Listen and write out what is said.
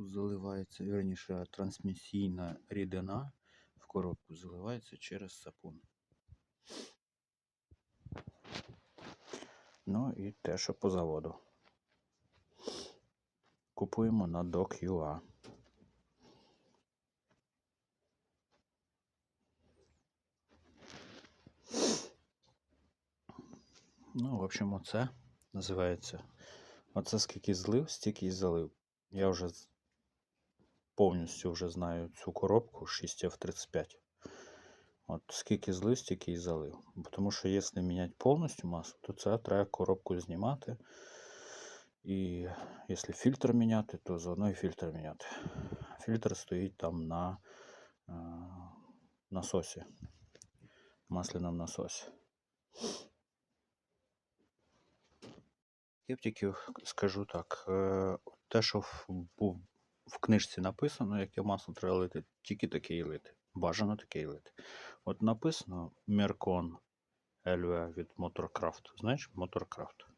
тут заливається, вірніше, трансмісійна рідина в коробку заливається через сапун. Ну і те, що по заводу. Купуємо на Doc.ua. Ну, в общем, оце називається. Оце скільки злив, стільки і залив. Я вже повністю вже знаю цю коробку 6F35. От скільки злив, стільки і залив. Тому що якщо міняти повністю масу, то це треба коробку знімати. І якщо фільтр міняти, то заодно і фільтр міняти. Фільтр стоїть там на е, насосі, масляному насосі. Скептиків скажу так. е, Те, що був в книжці написано, яке масло треба лити, тільки таке і лити. Бажано таке і лити. От написано Меркон LV від Motorcraft. Знаєш, Motorcraft.